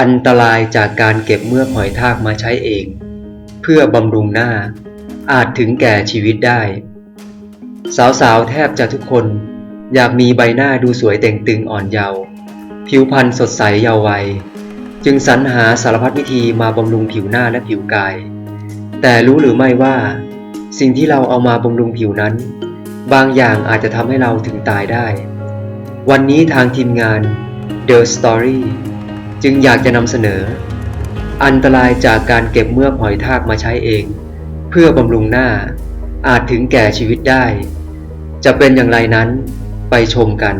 อันตรายจากการเก็บเมือกหอยทากมาใช้เอง เพื่อบำรุงหน้า อาจถึงแก่ชีวิตได้ สาวๆ แทบจะทุกคน อยากมีใบหน้าดูสวยเต่งตึงอ่อนเยาว์ผิวพรรณสดใสเยาว์วัย จึงสรรหาสารพัดวิธีมาบำรุงผิวหน้าและผิวกาย แต่รู้หรือไม่ว่า สิ่งที่เราเอามาบำรุงผิวนั้น บางอย่างอาจจะทำให้เราถึงตายได้ วันนี้ทางทีมงาน The Story จึงอยากจะนำเสนอ อันตรายจากการเก็บเมือกหอยทากมาใช้เอง เพื่อบำรุงหน้า อาจถึงแก่ชีวิตได้ จะเป็นอย่างไรนั้นไปชมกัน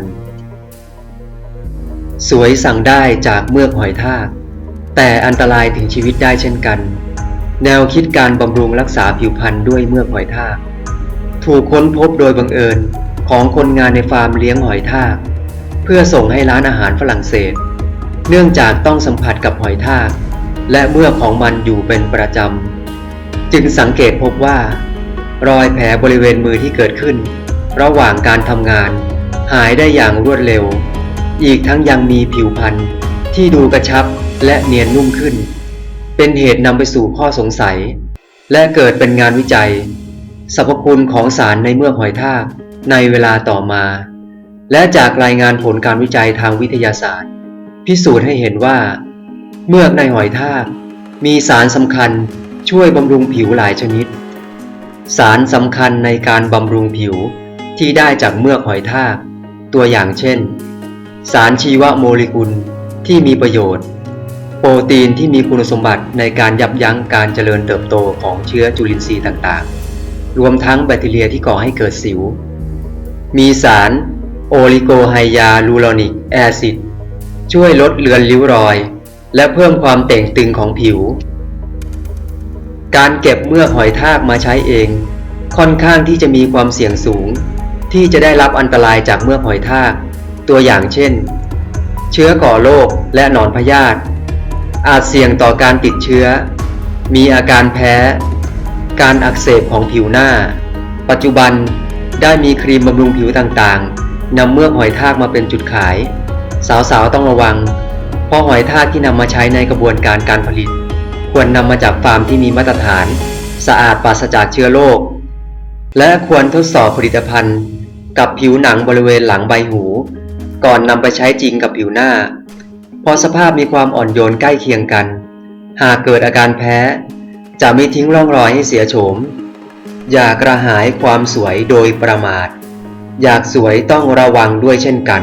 สวยสั่งได้จากเมือกหอยทาก แต่อันตรายถึงชีวิตได้เช่นกัน แนวคิดการบำรุงรักษาผิวพรรณด้วยเมือกหอยทาก ถูกค้นพบโดยบังเอิญของคนงานในฟาร์มเลี้ยงหอยทาก เพื่อส่งให้ร้านอาหารฝรั่งเศส เนื่องจากต้องสัมผัสกับหอยทากและเมือของมันอยู่เป็นประจำ จึงสังเกตพบว่า รอยแผลบริเวณมือที่เกิดขึ้น ระหว่างการทำงาน หายได้อย่างรวดเร็ว อีกทั้งยังมีผิวพรรณที่ดูกระชับและเนียนนุ่มขึ้น เป็นเหตุนำไปสู่ข้อสงสัย และเกิดเป็นงานวิจัยสรรพคุณของสารในเมือกหอยทากในเวลาต่อมา และจากรายงานผลการวิจัยทางวิทยาศาสตร์ พิสูจน์ให้เห็นว่า เมือกในหอยทากมีสารสำคัญช่วยบำรุงผิวหลายชนิด สารสำคัญในการบำรุงผิวที่ได้จากเมือกหอยทากตัวอย่างเช่น สารชีวโมเลกุลที่มีประโยชน์ โปรตีนที่มีคุณสมบัติในการยับยั้งการเจริญเติบโตของเชื้อจุลินทรีย์ต่างๆ รวมทั้งแบคทีเรียที่ก่อให้เกิดสิว มีสารโอลิโกไฮยาลูโรนิกแอซิด ช่วยลดเลือนริ้วรอย และเพิ่มความเต่งตึงของผิว การเก็บเมือกหอยทากมาใช้เอง ค่อนข้างที่จะมีความเสี่ยงสูง ที่จะได้รับอันตรายจากเมือกหอยทาก ตัวอย่างเช่น เชื้อก่อโรคและหนอนพยาธิอาจเสี่ยงต่อการติดเชื้อ มีอาการแพ้ การอักเสบของผิวหน้า ปัจจุบันได้มีครีมบำรุงผิวต่างๆนำเมือกหอยทากมาเป็นจุดขาย สาวๆต้องระวัง เพราะหอยทากที่นำมาใช้ในกระบวนการการผลิต ควรนำมาจากฟาร์มที่มีมาตรฐาน สะอาดปราศจากเชื้อโรคและควรทดสอบผลิตภัณฑ์ กับผิวหนังบริเวณหลังใบหู ก่อนนำไปใช้จริงกับผิวหน้า เพราะสภาพมีความอ่อนโยนใกล้เคียงกัน หากเกิดอาการแพ้ จะไม่ทิ้งร่องรอยให้เสียโฉม อย่ากระหายความสวยโดยประมาท อยากสวยต้องระวังด้วยเช่นกัน